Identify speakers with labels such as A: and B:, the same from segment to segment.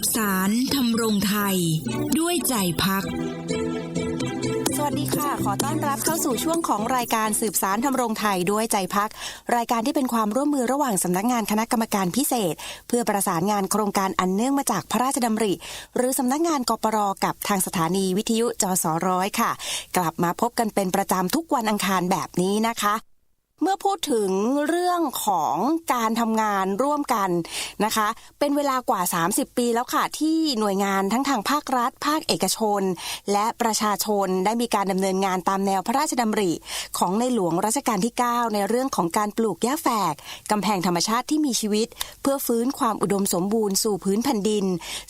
A: บสารทำรงไทย ด้วยใจพัก
B: สวัสดีค่ะ ขอต้อนรับเข้าสู่ช่วงของรายการสืบสารทำรงไทยด้วยใจพัก รายการที่เป็นความร่วมมือระหว่างสำนักงานคณะกรรมการพิเศษ เพื่อประสานงานโครงการอันเนื่องมาจากพระราชดำริ หรือสำนักงานกปรกับทางสถานีวิทยุจสร้อยค่ะ กลับมาพบกันเป็นประจำทุกวันอังคารแบบนี้นะคะ เมื่อพูดถึงเรื่องของการทำงานร่วมกันนะคะ เป็นเวลากว่า 30 ปีแล้วค่ะที่หน่วยงานทั้งทางภาครัฐ ภาคเอกชน และประชาชนได้มีการดำเนินงานตามแนวพระราชดำริ ของในหลวงรัชกาลที่ 9 ในเรื่องของการปลูกหญ้าแฝกกำแพงธรรมชาติที่มีชีวิต เพื่อฟื้นความอุดมสมบูรณ์สู่พื้นแผ่นดิน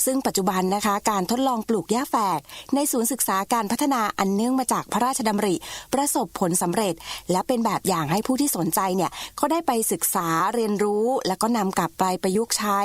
B: ซึ่งปัจจุบันนะคะการทดลองปลูกหญ้าแฝก ในศูนย์ศึกษาการพัฒนาอันเนื่องมาจากพระราชดำริ ประสบผลสำเร็จ และเป็นแบบอย่างให้ผู้ที่ที่สนใจเนี่ยเขาได้ไปศึกษาเรียนรู้ แล้วก็นำกลับไปประยุกต์ใช้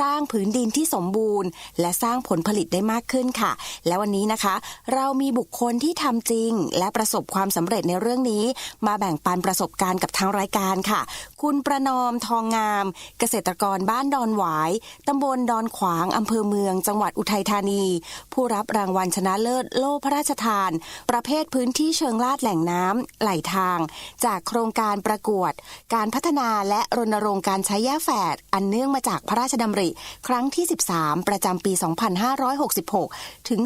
B: สร้างผืนดินที่สมบูรณ์ และสร้างผลผลิตได้มากขึ้นค่ะ และวันนี้นะคะ เรามีบุคคลที่ทำจริง และประสบความสำเร็จในเรื่องนี้ มาแบ่งปันประสบการณ์กับทางรายการค่ะ คุณประนอมทองงาม เกษตรกรบ้านดอนหวายตำบลดอนขวางอำเภอเมือง จังหวัดอุทัยธานี ผู้รับรางวัลชนะเลิศโล่พระราชทาน ประเภทพื้นที่เชิงลาดแหล่งน้ำไหลทาง จากโครงการการประกวด การพัฒนาและรณรงค์การใช้หญ้าแฝด อันเนื่องมาจากพระราชดำริ ครั้งที่ 13 ประจำปี 2566 ถึง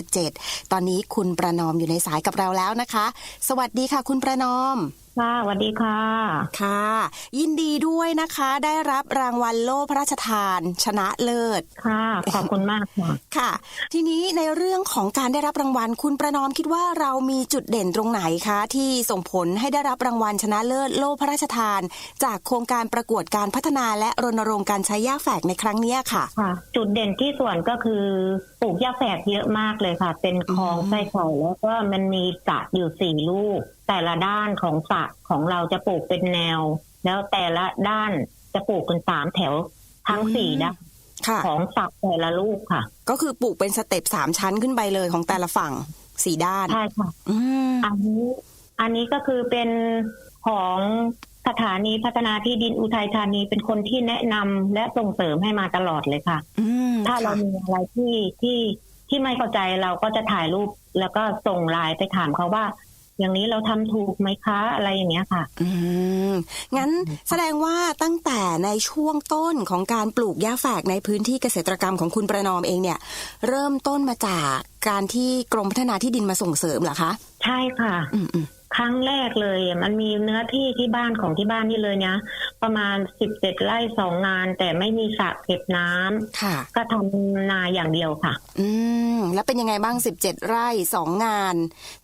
B: 2567 ตอนนี้คุณประนอมอยู่ในสายกับเราแล้วนะคะ สวัสดีค่ะ คุณประนอม
C: ค่ะสวัสดีค่ะ
B: ค่ะ ยินดีด้วยนะคะ ได้รับรางวัลโล่พระราชทาน ชนะเลิศ
C: ค่ะ ขอบคุณมากค่ะ
B: ค่ะ ทีนี้ในเรื่องของการได้รับรางวัล คุณประนอมคิดว่าเรามีจุดเด่นตรงไหนคะ ที่ส่งผลให้ได้รับรางวัลชนะเลิศโล่พระราชทาน จากโครงการประกวดการพัฒนาและรณรงค์การใช้หญ้าแฝกในครั้งเนี้ยค่ะ
C: ค่ะ จุดเด่นที่ส่วนก็คือปลูกหญ้าแฝกเยอะมากเลยค่ะ เป็นคลอง
B: อืม
C: ไส้ไข่แล้วก็มันมีสระอยู่สี่ลูก แต่ละด้านของสระของเราจะปลูกเป็นแนว แล้วแต่ละด้านจะปลูกเป็นสามแถวทั้งสี่ด้าน
B: ค่ะ
C: ของสระแต่ละลูกค่ะ
B: ก็คือปลูกเป็นสเต็ปสามชั้นขึ้นไปเลยของแต่ละฝั่งสี่ด้าน
C: ใช่ค่ะ
B: อืม
C: อันนี้อันนี้ก็คือเป็นของสถานีพัฒนาที่ดินอุทัยธานีเป็นคนที่แนะนำและส่งเสริมให้มาตลอดเลยค่ะ
B: อืม
C: ถ้าเรา
B: ค่ะ
C: มีอะไรที่ที่ที่ไม่เข้าใจเราก็จะถ่ายรูปแล้วก็ส่งไลน์ไปถามเขาว่า อย่างนี้เราทำถูกไหมคะอะไรอย่างเงี้ยค่ะ
B: อืมงั้นแสดงว่าตั้งแต่ในช่วงต้นของการปลูกหญ้าแฝกในพื้นที่เกษตรกรรมของคุณประนอมเองเนี่ย เริ่มต้นมาจากการที่กรมพัฒนาที่ดินมาส่งเสริมเหรอคะ
C: ใช่ค่ะ
B: อืมอืม
C: ครั้งแรกเลย มันมีเนื้อที่ที่บ้านของที่บ้านนี่เลยเนี่ยประมาณสิบเจ็ดไร่สองงาน แต่ไม่มีสระเก็บน้ำ
B: ค่ะ
C: ก็ทำนาอย่างเดียวค่ะ
B: อืมแล้วเป็นยังไงบ้าง17ไร่สองงาน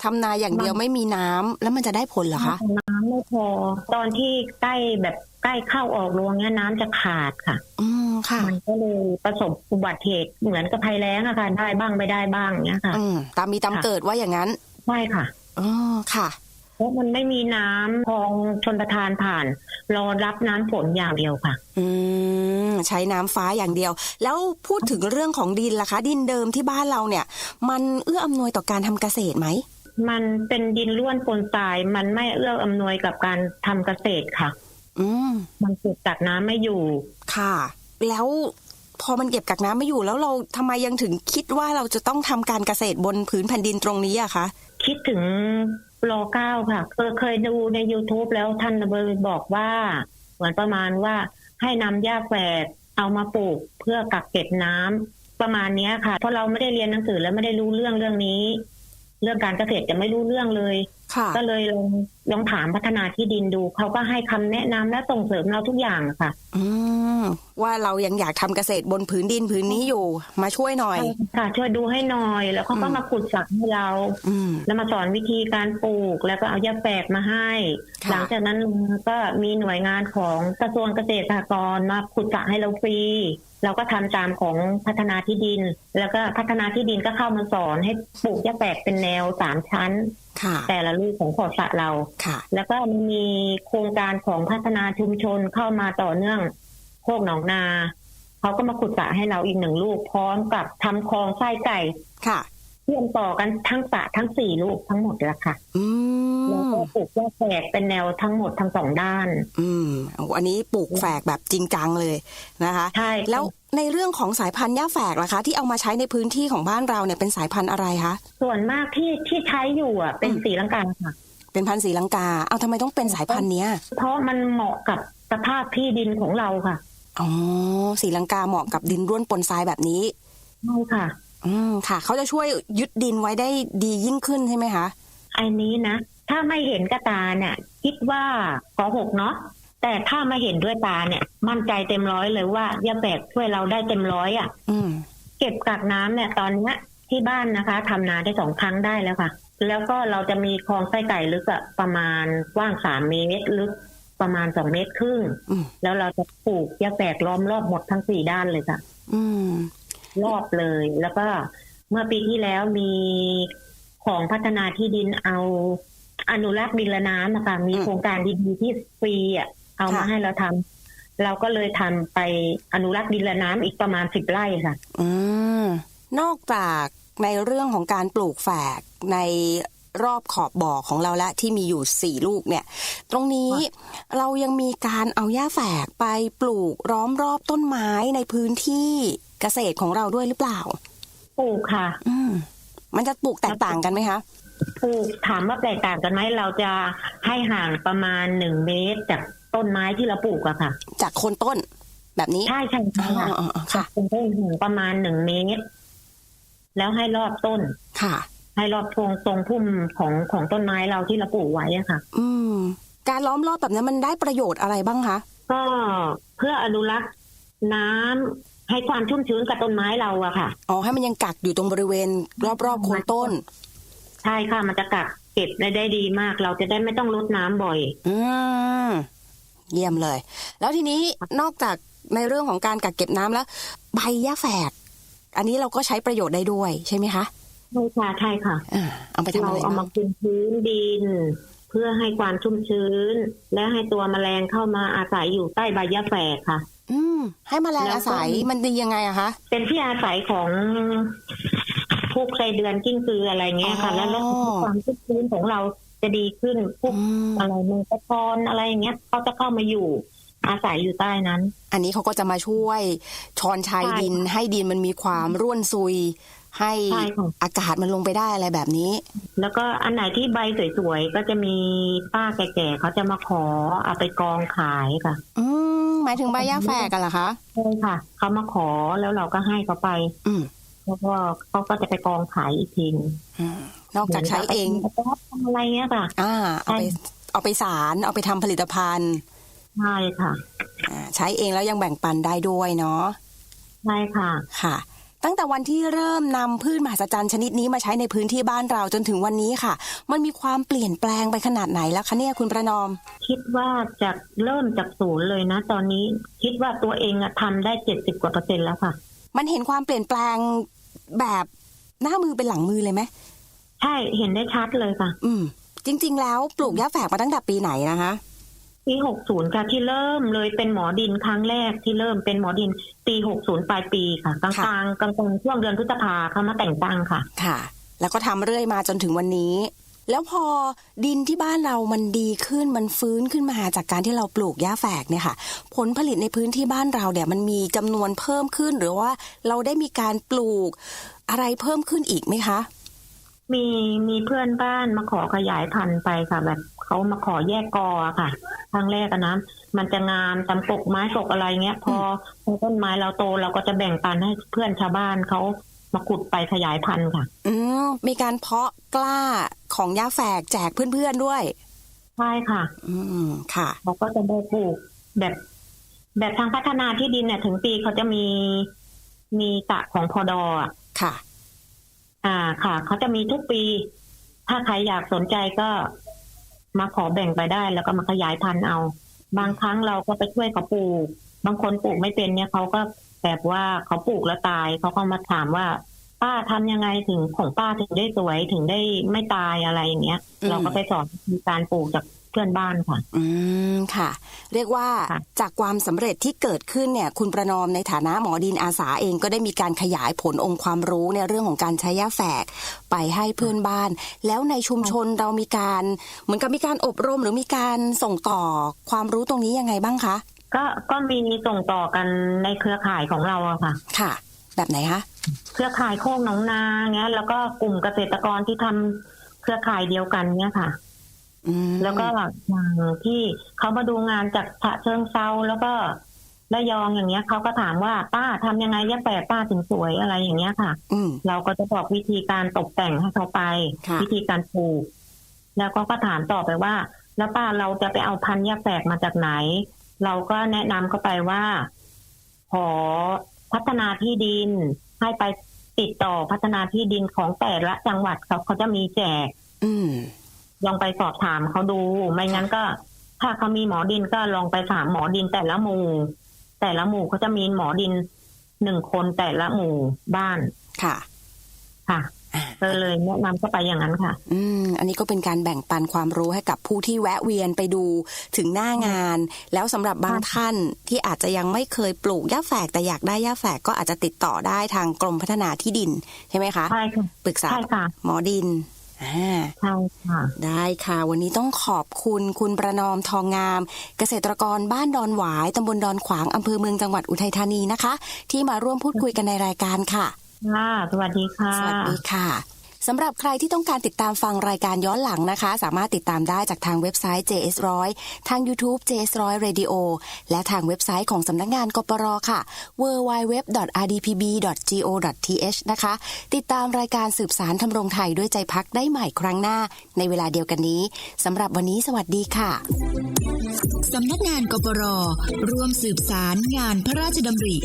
B: ทำนาอย่างเดียวไม่มีน้ำแล้วมันจะได้ผลเหรอคะ
C: น้ำไม่พอ ตอนที่ใกล้แบบใกล้เข้าออกรวงเนี่ยน้ำจะขาดค่ะ
B: อืมค่ะ
C: มันก็เลยประสบอุบัติเหตุเหมือนกับภัยแล้งอะค่ะได้บ้างไม่ได้บ้างเนี้ยค่ะ
B: อืมตามมีตาม
C: ค่ะ
B: เกิดว่าอย่างนั้น
C: ใช่ค่ะ
B: อ๋อค่ะ
C: เพราะมันไม่มีน้ำคลองชนประทานผ่าน รอรับน้ำฝนอย่างเดียวค่ะ
B: อืมใช้น้ำฟ้าอย่างเดียว แล้วพูดถึงเรื่องของดินล่ะคะ ดินเดิมที่บ้านเราเนี่ย มันเอื้ออำนวยต่อการทำเกษตรไหม
C: มันเป็นดินร่วนปนทราย มันไม่เอื้ออำนวยกับการทำเกษตรค่ะ
B: อืม
C: มันเก็บกักน้ำไม่อยู่
B: ค่ะ แล้วพอมันเก็บกักน้ำไม่อยู่แล้วเราทำไมยังถึงคิดว่าเราจะต้องทำการเกษตรบนผืนแผ่นดินตรงนี้อะคะ
C: คิดถึง รอเก้าค่ะ เคยเคยดูใน youtube แล้วท่านเบอร์บอกว่า เหมือนประมาณว่าให้นำหญ้าแฝดเอามาปลูกเพื่อกักเก็บน้ำประมาณนี้ค่ะ เพราะเราไม่ได้เรียนหนังสือและไม่ได้รู้เรื่องเรื่องนี้ เรื่องการเกษตรจะไม่รู้เรื่องเลย ก็เลยลองลองถามพัฒนาที่ดินดู เขาก็ให้คำแนะนำและส่งเสริมเราทุกอย่างค่ะ
B: อืมว่าเรายังอยากทำเกษตรบนผืนดินผืนนี้อยู่ มาช่วยหน่อย
C: ค่ะช่วยดูให้หน่อย แล้วเขาก็
B: อืม
C: มาขุดสระให้เรา
B: อืม
C: แล้วมาสอนวิธีการปลูก แล้วก็เอาหญ้าแฝกมาให้
B: ค่ะ
C: หลังจากนั้นก็มีหน่วยงานของกระทรวงเกษตรสหกรณ์มาขุดสระให้เราฟรีเราก็ทำตามของพัฒนาที่ดิน แล้วก็พัฒนาที่ดินก็เข้ามาสอนให้ปลูกหญ้าแฝกเป็นแนวสามชั้น
B: ค่ะ
C: แต่ละลูกของขอบสระเรา
B: ค่ะ
C: แล้วก็มีโครงการของพัฒนาชุมชนเข้ามาต่อเนื่องโคกหนองนาเขาก็มาขุดสระให้เราอีกหนึ่งลูกพร้อมกับทำคลองไส้ไก่
B: ค่ะ
C: เชื่อมต่อกันทั้งสระทั้งสี่ลูกทั้งหมดแล้วค่ะ
B: อื
C: แล้ว
B: ม
C: ก็ปลูกแยกแฝกเป็นแนวทั้งหมดทั้งสองด้าน
B: อืมโอ้อันนี้ปลูกแฝกแบบจริงจังเลยนะคะ
C: ใช่
B: แล้ว ในเรื่องของสายพันธุ์หญ้าแฝกล่ะคะ ที่เอามาใช้ในพื้นที่ของบ้านเราเนี่ยเป็นสายพันธุ์อะไรคะ
C: ส่วนมากที่ที่ใช้อยู่อะเป็น
B: อืม
C: สีลังกาค่ะ
B: เป็นพันธุ์สีลังกา เอาทำไมต้องเป็นสายพันธุ์เนี้ย
C: เพราะมันเหมาะกับสภาพที่ดินของเราค่ะ
B: อ๋อสีลังกาเหมาะกับดินร่วนปนทรายแบบนี้
C: ใช่ค่ะ
B: อืมค่ะ เขาจะช่วยยึดดินไว้ได้ดียิ่งขึ้นใช่ไหมคะ
C: อันนี้นะถ้าไม่เห็นกระตาเนี่ยคิดว่าขอหกเนาะ แต่ถ้ามาเห็นด้วยตาเนี่ย มั่นใจเต็มร้อยเลยว่ายาแฝกช่วยเราได้เต็มร้อยอะ
B: อืม
C: เก็บกักน้ำเนี่ย ตอนเนี้ยที่บ้านนะคะทำนาได้สองครั้งได้แล้วค่ะ แล้วก็เราจะมีคลองไส้ไก่ลึกอะประมาณกว้างสามเมตรลึกประมาณสองเมตรครึ่ง
B: อืม
C: แล้วเราจะปลูกยาแฝกล้อมรอบหมดทั้งสี่ด้านเลยค่ะ
B: อืม
C: รอบเลย แล้วก็เมื่อปีที่แล้วมีของพัฒนาที่ดินเอาอนุรักษ์ดินและน้ำนะคะมี
B: อืม
C: โครงการดีๆที่ฟรีอะ เอามา
B: ค่ะ
C: ให้เราทำเราก็เลยทำไปอนุรักษ์ดินและน้ำอีกประมาณสิบไร่ค่ะ
B: อืมนอกจากในเรื่องของการปลูกแฝกในรอบขอบบ่อของเราและที่มีอยู่สี่ลูกเนี่ย ตรงนี้เรายังมีการเอาหญ้าแฝกไปปลูกล้อมรอบต้นไม้ในพื้นที่เกษตรของเราด้วยหรือเปล่า
C: ปลูกค่ะ
B: อืมมันจะปลูกแตกต่างกันไหมคะ
C: ปลูกถามว่าแตกต่างกันไหมเราจะให้ห่างประมาณหนึ่งเมตรจาก ต้นไม้ที่เราปลูกอะค่ะ
B: จากโคนต้นแบบนี้
C: ใช่ใช่
B: อ๋
C: ใช่
B: อ
C: ค่ะ
B: อ๋ออ๋อค่ะ
C: เป็นต้นห่างประมาณหนึ่งเมตร แล้วให้รอบต้น
B: ค่ะ
C: ให้รอบตรงตรงพุ่มของของต้นไม้เราที่เราปลูกไว้อะค่ะ
B: อืม การล้อมรอบแบบนี้มันได้ประโยชน์อะไรบ้างคะ
C: ก็เพื่ออนุรักษ์น้ำให้ความชุ่มชื้นกับต้นไม้เราอะค่ะ
B: อ๋อ ให้มันยังกักอยู่ตรงบริเวณ รอบๆโคนต้น
C: ใช่ค่ะ มันจะกักเก็บได้ได้ดีมาก เราจะได้ไม่ต้องรดน้ำบ่อย
B: อืม เยี่ยมเลย แล้วทีนี้นอกจากในเรื่องของการกักเก็บน้ำแล้ว ใบหญ้าแฝก อันนี้เราก็ใช้ประโยชน์ได้ด้วยใช่ไหมคะ
C: ใช่ค่ะใช่ค่ะ
B: อ่าเอาไปทำ
C: เรา
B: อะไร
C: เอา
B: บ้า
C: มางคลุมพื้นดิน เพื่อให้ความชุ่มชื้น และให้ตัวแมลงเข้ามาอาศัยอยู่ใต้ใบยะแฝกค่ะ
B: อืม ให้แมลง
C: แล้วก็
B: อาศัยมันดียังไงอะคะ
C: เป็นที่อาศัยของพวกไส้เดือนกิ้งกืออะไรเงี้ยค่ะ แล้วแล้วความชุ่มชื้นของเรา จะดีขึ้นพวก
B: อืม
C: อะไรแมงกะพรอนอะไรอย่างเงี้ยเขาจะเข้ามาอยู่อาศัยอยู่ใต้นั้น
B: อันนี้เขาก็จะมาช่วยชอนชัย
C: ใช่
B: ดิน ให้ดินมันมีความร่วนซุย ให้
C: ใช่ค่ะ
B: อากาศมันลงไปได้อะไรแบบนี้
C: แล้วก็อันไหนที่ใบสวยๆ ก็จะมีป้าแก่ๆเขาจะมาขอเอาไปกองขายค่ะ
B: อืมหมายถึงใบหญ้าแฝกกันเหรอคะ
C: ใช่ค่ะเขามาขอแล้วเราก็ให้เขาไป
B: อืม
C: แล้วก็เขาก็จะไปกองขายอีกทีหนึ่ง
B: อืมนอกจากใช้เอง
C: หมืนกับทำอะไรเงี้ยค่ะ
B: อ่าเอาไปเอาไปสารเอาไปทำผลิตภัณฑ์
C: ใช่ค่ะ
B: อ่าใช้เองแล้วยังแบ่งปันได้ด้วยเนาะ
C: ใช่ค่ะ
B: ค่ะ ตั้งแต่วันที่เริ่มนำพืชมหัศจรรย์ชนิดนี้มาใช้ในพื้นที่บ้านเราจนถึงวันนี้ค่ะ มันมีความเปลี่ยนแปลงไปขนาดไหนแล้วคะเนี่ยคุณประนอม
C: คิดว่าจะเริ่มจากศูนย์เลยนะ ตอนนี้คิดว่าตัวเองอะทำได้เจ็ดสิบกว่าเปอร์เซ็นต์แล้วค่ะ
B: มันเห็นความเปลี่ยนแปลง แบบหน้ามือเป็นหลังมือเลยไหม
C: ใช่เห็นได้ชัดเลยค่ะ
B: อืม จริง ๆ แล้วปลูกหญ้าแฝกมาตั้งแต่ปีไหนนะคะ
C: ปีหกศูนย์ค่ะที่เริ่มเลยเป็นหมอดินครั้งแรกที่เริ่มเป็นหมอดินปีหกศูนย์ปลายปีค่ะกลาง
B: ค่ะ
C: กลางกลางกลางช่วงเดือนพฤษภาเขามาแต่งตั้งค่ะ
B: ค่ะ แล้วก็ทำเรื่อยมาจนถึงวันนี้ แล้วพอดินที่บ้านเรามันดีขึ้นมันฟื้นขึ้นมาจากการที่เราปลูกหญ้าแฝกเนี่ยค่ะ ผลผลิตในพื้นที่บ้านเราเนี่ยมันมีจำนวนเพิ่มขึ้นหรือว่าเราได้มีการปลูกอะไรเพิ่มขึ้นอีกไหมคะ
C: มีมีเพื่อนบ้านมาขอขยายพันธุ์ไปค่ะ แบบเขามาขอแยกกออะค่ะครั้งแรกอะนะมันจะงามตำปกไม้ปกอะไรเงี้ยพอพอต้นไม้เราโตเราก็จะแบ่งปันให้เพื่อนชาวบ้านเขา มาขุดไปขยายพันธุ์ค่ะ
B: อืมมีการเพาะกล้าของหญ้าแฝกแจกเพื่อนๆด้วย
C: ใช่ค่ะ
B: อืมค่ะ
C: เขาก็จะได้ปลูกแบบ แบบทางพัฒนาที่ดินเนี่ย ถึงปีเขาจะมีมีกะของพอดอะ
B: ค่ะ
C: อ่าค่ะ เขาจะมีทุกปี ถ้าใครอยากสนใจก็มาขอแบ่งไปได้ แล้วก็มาขยายพันธุ์เอา บางครั้งเราก็ไปช่วยเขาปลูก บางคนปลูกไม่เป็นเนี่ยเขาก็ แบบว่าเขาปลูกแล้วตายเขาก็มาถามว่า ป้าทำยังไงถึงของป้าถึงได้สวยถึงได้ไม่ตายอะไรอย่างเงี้ย
B: อืม
C: เราก็ไปสอนมีการปลูกจากพื่อนบ้านค่ะ
B: อืมค่ะ เรียกว่า
C: ค่ะ
B: จากความสำเร็จที่เกิดขึ้นเนี่ย คุณประนอมในฐานะหมอดินอาสาเองก็ได้มีการขยายผลองค์ความรู้ในเรื่องของการใช้ยาแฝกไปให้เพื่อนบ้าน แล้วในชุมชนเรามีการ เหมือนกับมีการอบรมหรือมีการส่งต่อความรู้ตรงนี้ยังไงบ้างคะ
C: ก็ก็มีส่งต่อกันในเครือข่ายของเราอะค่ะ
B: ค่ะ แบบไหนคะ
C: เครือข่ายโคกหนองนาเงี้ย แล้วก็กลุ่มเกษตรกรที่ทำเครือข่ายเดียวกันเนี่ยค่ะ
B: อืม
C: แล้วก็อย่างที่เขามาดูงานจากฉะเชิงเซาแล้วก็ระยองอย่างเงี้ยเขาก็ถามว่าป้าทำยังไงยะแปะป้าถึงสวยอะไรอย่างเงี้ยค่ะ
B: อืม
C: เราก็จะบอกวิธีการตกแต่งให้เขาไป
B: ค่ะ
C: วิธีการปลูกแล้วก็ก็ถามต่อไปว่า แล้วป้าเราจะไปเอาพันธุ์ยาแฝกมาจากไหน เราก็แนะนำเขาไปว่า ขอพัฒนาที่ดิน ให้ไปติดต่อพัฒนาที่ดินของแต่ละจังหวัดเขาเขาจะมีแจก
B: อืม
C: ลองไปสอบถามเขาดู ไม่งั้นก็ ถ้าเขามีหมอดินก็ลองไปถามหมอดินแต่ละหมู่ แต่ละหมู่เขาจะมีหมอดินหนึ่งคนแต่ละหมู่บ้าน
B: ค่ะ
C: ค่ะ
B: อ่า
C: ก็เลยแนะนำเข้าไปอย่างนั้นค่ะ
B: อืมอันนี้ก็เป็นการแบ่งปันความรู้ให้กับผู้ที่แวะเวียนไปดูถึงหน้างาน แล้วสำหรับบางท่านที่อาจจะยังไม่เคยปลูกหญ้าแฝกแต่อยากได้หญ้าแฝกก็อาจจะติดต่อได้ทางกรมพัฒนาที่ดินใช่ไหมคะ
C: ใช่ค่ะ
B: ปรึกษา
C: ใช่ค่ะ
B: หมอดินอ่า
C: ใช่ค่ะ
B: ได้ค่ะ วันนี้ต้องขอบคุณคุณประนอมทองงาม เกษตรกรบ้านดอนหวายตำบลดอนขวางอำเภอเมืองจังหวัดอุทัยธานีนะคะ ที่มาร่วมพูดคุยกันในรายการค่ะ
C: ค่ะสวัสดีค่ะ
B: สวัสดีค่ะสำหรับใครที่ต้องการติดตามฟังรายการย้อนหลังนะคะ สามารถติดตามได้จากทางเว็บไซต์ JS100 ทาง YouTube JS100 Radio และทางเว็บไซต์ของสำนักงานกปรค่ะ www.rdpb.go.th นะคะ ติดตามรายการสืบสารทำรงไทยด้วยใจพักได้ใหม่ครั้งหน้า ในเวลาเดียวกันนี้สำหรับวันนี้สวัสดีค่ะ
A: สำนักงานกปรร่วมสืบสารงานพระราชดำริ